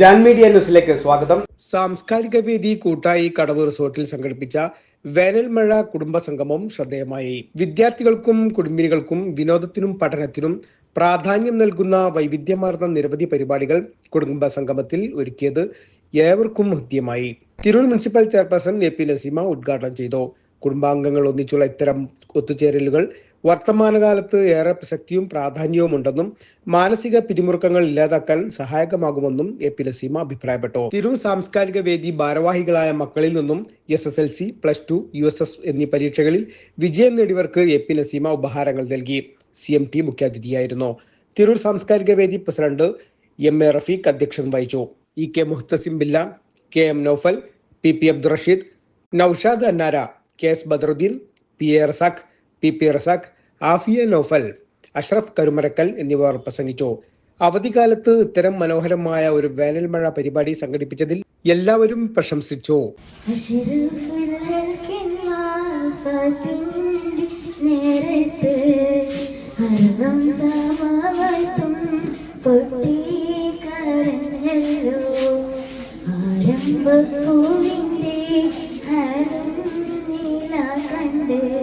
Jan media ന്യൂസിലേക്ക് സ്വാഗതം. സാംസ്കാരിക വേദി കൂട്ടായി കടവ് റിസോർട്ടിൽ സംഘടിപ്പിച്ച വേനൽ മഴ കുടുംബ സംഗമം ശ്രദ്ധേയമായി. വിദ്യാർത്ഥികൾക്കും കുടുംബിനികൾക്കും വിനോദത്തിനും പഠനത്തിനും പ്രാധാന്യം നൽകുന്ന വൈവിധ്യമാർന്ന നിരവധി പരിപാടികൾ കുടുംബ സംഗമത്തിൽ ഒരുക്കിയത് ഏവർക്കും ഹൃദ്യമായി. Tirur municipal chairperson A P Naseema ഉദ്ഘാടനം ചെയ്തു. കുടുംബാംഗങ്ങൾ ഒന്നിച്ചുള്ള ഇത്തരം ഒത്തുചേരലുകൾ വർത്തമാനകാലത്ത് ഏറെ പ്രസക്തിയും പ്രാധാന്യവും ഉണ്ടെന്നും മാനസിക പിരിമുറുക്കങ്ങൾ ഇല്ലാതാക്കാൻ സഹായകമാകുമെന്നും എ പി നസീമ അഭിപ്രായപ്പെട്ടു. തിരു സാംസ്കാരിക വേദി ഭാരവാഹികളായ മക്കളിൽ നിന്നും S S L C plus two U S S എന്നീ പരീക്ഷകളിൽ വിജയം നേടിയവർക്ക് എ പി നസീമ ഉപഹാരങ്ങൾ നൽകി. സി എം ടി മുഖ്യാതിഥിയായിരുന്നു. തിരൂർ സാംസ്കാരിക വേദി പ്രസിഡന്റ് എം എ റഫീഖ് അധ്യക്ഷൻ വഹിച്ചു. E K Muhathasim Billa K M Noufal P P Abdurasheed Noushad Annara K S Badaruddeen P A Razak P P Razak Afiya Noufal Ashraf Karumarakkal എന്നിവർ പ്രസംഗിച്ചു. അവധിക്കാലത്ത് ഇത്തരം മനോഹരമായ ഒരു വേനൽ മഴ പരിപാടി സംഘടിപ്പിച്ചതിൽ എല്ലാവരും പ്രശംസിച്ചു. നീല കണ്ട്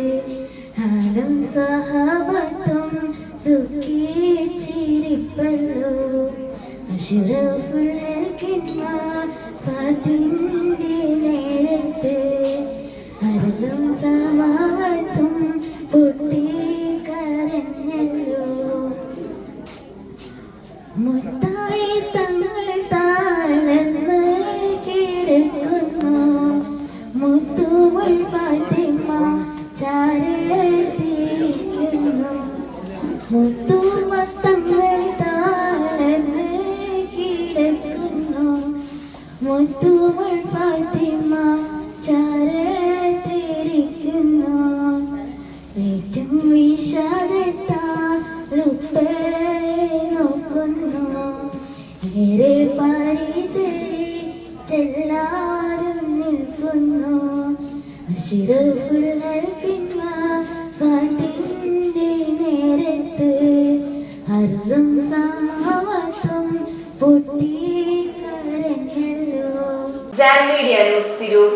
സഹബത്തും ദുഃഖിച്ചിരിപ്പല്ലോ. അഷ്റഫുൽ ഫാത്തിന്റെ നേരത്ത് ഹരതും സമാവത്തും പൊട്ടി കരഞ്ഞല്ലോ മുത്തായി മുത്തുമ തങ്ങൾ താഴ്ന്ന് കിടക്കുന്നു. മുത്തുമുൾ ഫാത്തിമ ചാരത്തിരിക്കുന്നു. ഏറ്റവും വിഷാദത്താലുപ്പേ നോക്കുന്നു. ഏറെ പരിചരി ചെല്ലാരും നിൽക്കുന്നു. അശിരഫുള്ള പാട്ടിന്റെ ജാൻ മീഡിയ ന്യൂസ് തിരൂർ